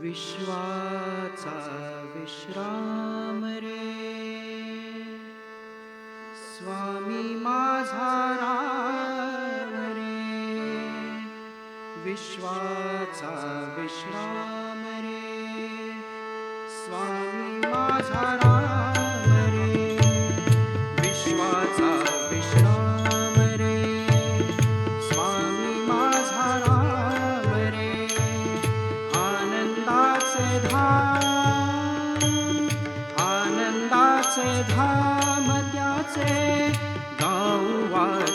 विश्वाचा विश्राम रे. स्वामी माझा राम रे. विश्वाचा विश्राम रे. स्वामी माझा राम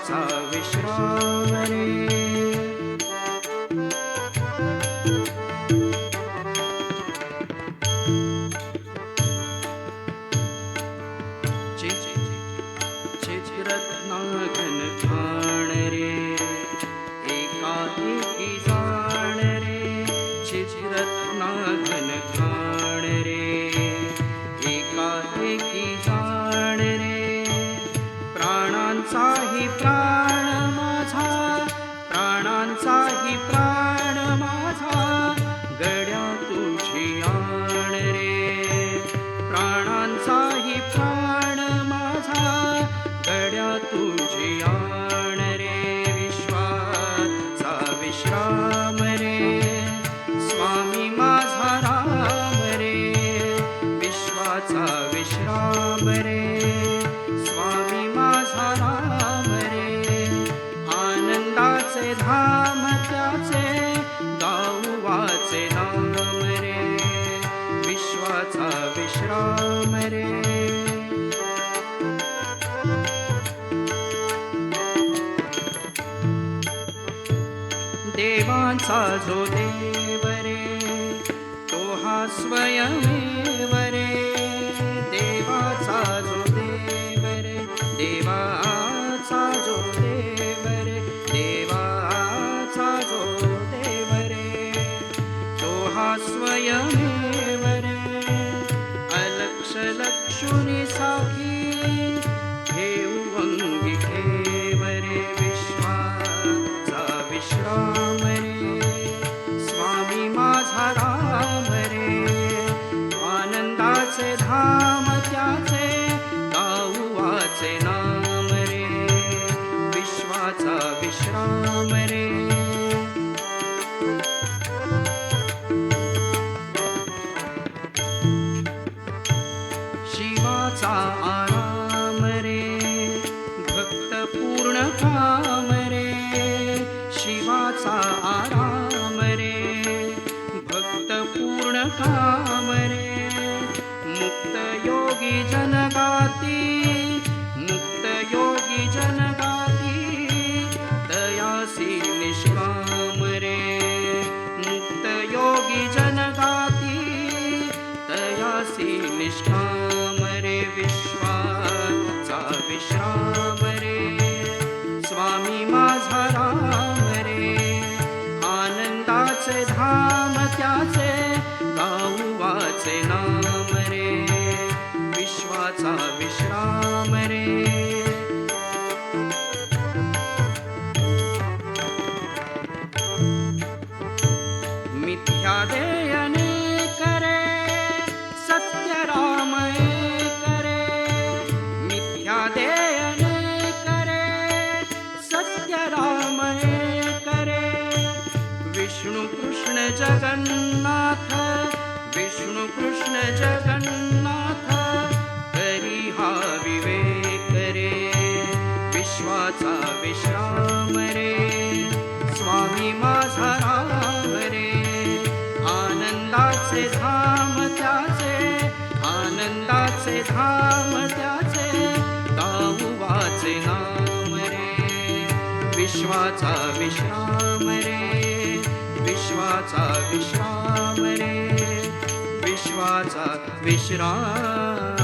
विश्वाचा विश्राम रे चित्रत्नाघन खाण रे एका एकी जाण रे चित्रत्नाघन खाण विश्राम रे स्वामी माझा राम रे आनंदाचे धाम त्याचे गाऊवाचे नाम रे विश्वाचा विश्राम रे. देवांचा जो देव रे तो हा स्वयं विश्राम रे। शिवाचा आराम रे भक्त पूर्ण काम रे। शिवाचा आराम रे भक्त पूर्ण काम धाम त्याचे जगन्नाथ विष्णु कृष्ण जगन्नाथ करी हा विवेक रे विश्वाचा विश्राम रे स्वामी माझा राम रे आनंदाचे धाम त्याचे आनंदाचे धाम त्याचे गाऊ नाम रे विश्वाचा विश्राम रे विश्वाचा विश्राम रे. विश्वाचा विश्राम.